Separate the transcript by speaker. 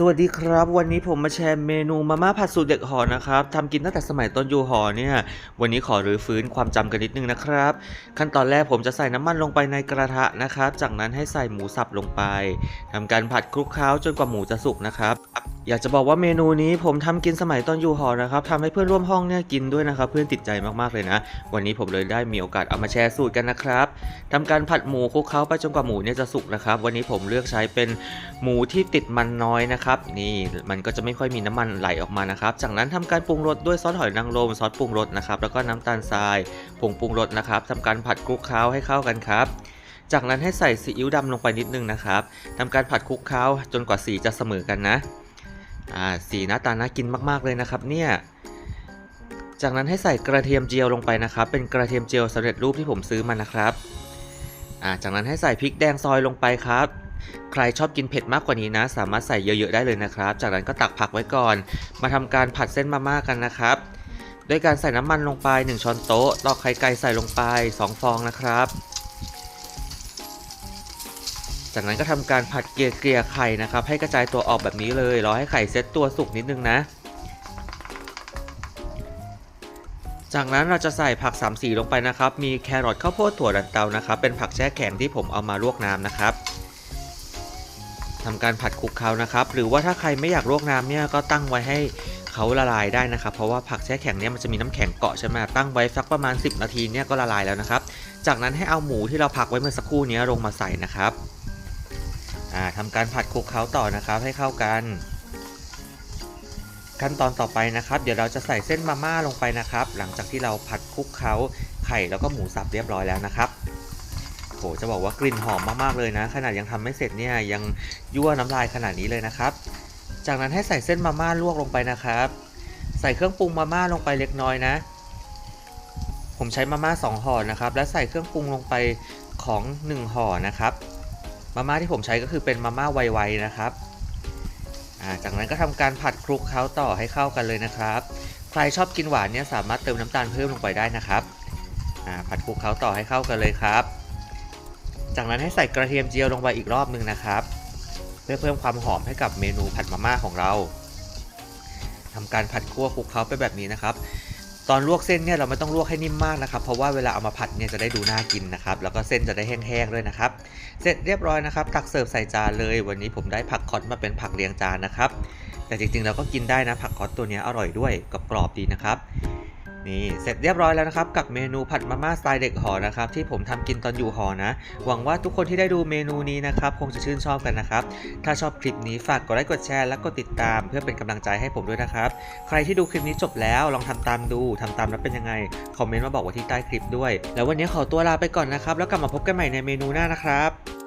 Speaker 1: สวัสดีครับ วันนี้ผมมาแชร์เมนูมาม่าผัดสูตรเด็กหอนะครับทำกินตั้งแต่สมัยตอนอยู่หอเนี่ย วันนี้ขอรื้อฟื้นความจำกันนิดนึงนะครับ ขั้นตอนแรกผมจะใส่น้ำมันลงไปในกระทะนะครับ จากนั้นให้ใส่หมูสับลงไปทำการผัดคลุกเคล้าจนกว่าหมูจะสุกนะครับ อยากจะบอกว่าเมนูนี้ผมทำกินสมัยตอนอยู่หอนะครับทำให้เพื่อนร่วมห้องเนี่ยกินด้วยนะครับเพื่อนติดใจมากๆเลยนะ วันนี้ผมเลยได้มีโอกาสเอามาแชร์สูตรกันนะครับทำการผัดหมูคลุกเคล้าไปจนกว่าหมูเนี่ยจะสุกนะครับ วันนี้ผมเลือกใช้เป็นหมูที่ติดมันน้อยนะครับ นี่มันก็จะไม่ค่อยมีน้ำมันไหลออกมานะครับ จากนั้นทำการปรุงรสด้วยซอสหอยนางรมซอสปรุงรสนะครับแล้วก็น้ำตาลทรายผงปรุงรสนะครับทำการผัดคลุกเคล้าให้เข้ากันครับจากนั้นให้ใส่ซีอิ๊วดำลงไปนิดนึงนะครับทำการผัดคลุกเคล้าจนกว่าสีจะเสมอกันนะ อ่าสีหน้าตาน่ากินมากๆเลยนะครับเนี่ยจากนั้นให้ใส่กระเทียมเจียวลงไปนะครับ เป็นกระเทียมเจียวสำเร็จรูปที่ผมซื้อมานะครับอ่าจากนั้นให้ใส่พริกแดงซอยลงไปครับ ใครชอบกินเผ็ดมากกว่านี้นะ สามารถใส่เยอะๆได้เลยนะครับ จากนั้นก็ตักผักไว้ก่อน มาทำการผัดเส้นมาม่ากันนะครับด้วยการใส่น้ำมันลงไป 1 ช้อนโต๊ะตอกไข่ไก่ใส่ลงไป 2 ฟองนะครับ จากนั้นก็ทำการผัดเกลี่ยเกลียไข่นะครับ ให้กระจายตัวออกแบบนี้เลยรอให้ไข่เซ็ตตัวสุกนิดนึงนะ จากนั้นเราจะใส่ผักสามสีลงไปนะครับ มีแครอทข้าวโพดถั่วดันเตานะครับ เป็นผักแช่แข็งที่ผมเอามาลวกน้ำนะครับทำการผัดคลุกเคล้านะครับ หรือว่าถ้าใครไม่อยากลวกน้ำเนี่ยก็ตั้งไว้ให้เขาละลายได้นะครับ เพราะว่าผักแช่แข็งเนี่ยมันจะมีน้ำแข็งเกาะใช่ไหมตั้งไว้สักประมาณ 10 นาทีเนี่ยก็ละลายแล้วนะครับ จากนั้นให้เอาหมูที่เราผักไว้เมื่อสักครู่นี้ลงมาใส่นะครับ ทำการผัดคลุกเคล้าต่อนะครับให้เข้ากัน ขั้นตอนต่อไปนะครับ เดี๋ยวเราจะใส่เส้นมาม่าลงไปนะครับ หลังจากที่เราผัดคลุกเคล้าไข่แล้วก็หมูสับเรียบร้อยแล้วนะครับโหจะบอกว่ากลิ่นหอมมากๆเลยนะ ขนาดยังทำไม่เสร็จเนี่ยยังยั่วน้ำลายขนาดนี้เลยนะครับ จากนั้นให้ใส่เส้นมาม่าลวกลงไปนะครับ ใส่เครื่องปรุงมาม่าลงไปเล็กน้อยนะ ผมใช้มาม่าสองห่อนะครับ และใส่เครื่องปรุงลงไปของหนึ่งห่อนะครับ มาม่าที่ผมใช้ก็คือเป็นมาม่าไวๆนะครับจากนั้นก็ทำการผัดคลุกเคล้าต่อให้เข้ากันเลยนะครับ ใครชอบกินหวานเนี่ยสามารถเติมน้ำตาลเพิ่มลงไปได้นะครับผัดคลุกเคล้าต่อให้เข้ากันเลยครับ จากนั้นให้ใส่กระเทียมเจียวลงไปอีกรอบหนึ่งนะครับ เพื่อเพิ่มความหอมให้กับเมนูผัดมาม่าของเราทำการผัดคั่วคลุกเคล้าไปแบบนี้นะครับ ตอนลวกเส้นเนี่ยเราไม่ต้องลวกให้นิ่มมากนะครับ เพราะว่าเวลาเอามาผัดเนี่ยจะได้ดูน่ากินนะครับ แล้วก็เส้นจะได้แห้งๆด้วยนะครับ เสร็จเรียบร้อยนะครับ ตักเสิร์ฟใส่จานเลย วันนี้ผมได้ผักคอตมาเป็นผักเรียงจานนะครับ แต่จริงๆเราก็กินได้นะผักคอตตัวนี้อร่อยด้วยกรอบๆดีนะครับ นี่เสร็จเรียบร้อยแล้วนะครับกับเมนูผัดมาม่าสไตล์เด็กหอนะครับที่ผมทำกินตอนอยู่หอนะ หวังว่าทุกคนที่ได้ดูเมนูนี้นะครับคงจะชื่นชอบกันนะครับ ถ้าชอบคลิปนี้ฝากกดไลค์กดแชร์และกดติดตาม เพื่อเป็นกำลังใจให้ผมด้วยนะครับ ใครที่ดูคลิปนี้จบแล้วลองทำตามดูทำตามแล้วเป็นยังไงคอมเมนต์มาบอกไว้ที่ใต้คลิปด้วย แล้ววันนี้ขอตัวลาไปก่อนนะครับแล้วกลับมาพบกันใหม่ในเมนูหน้านะครับ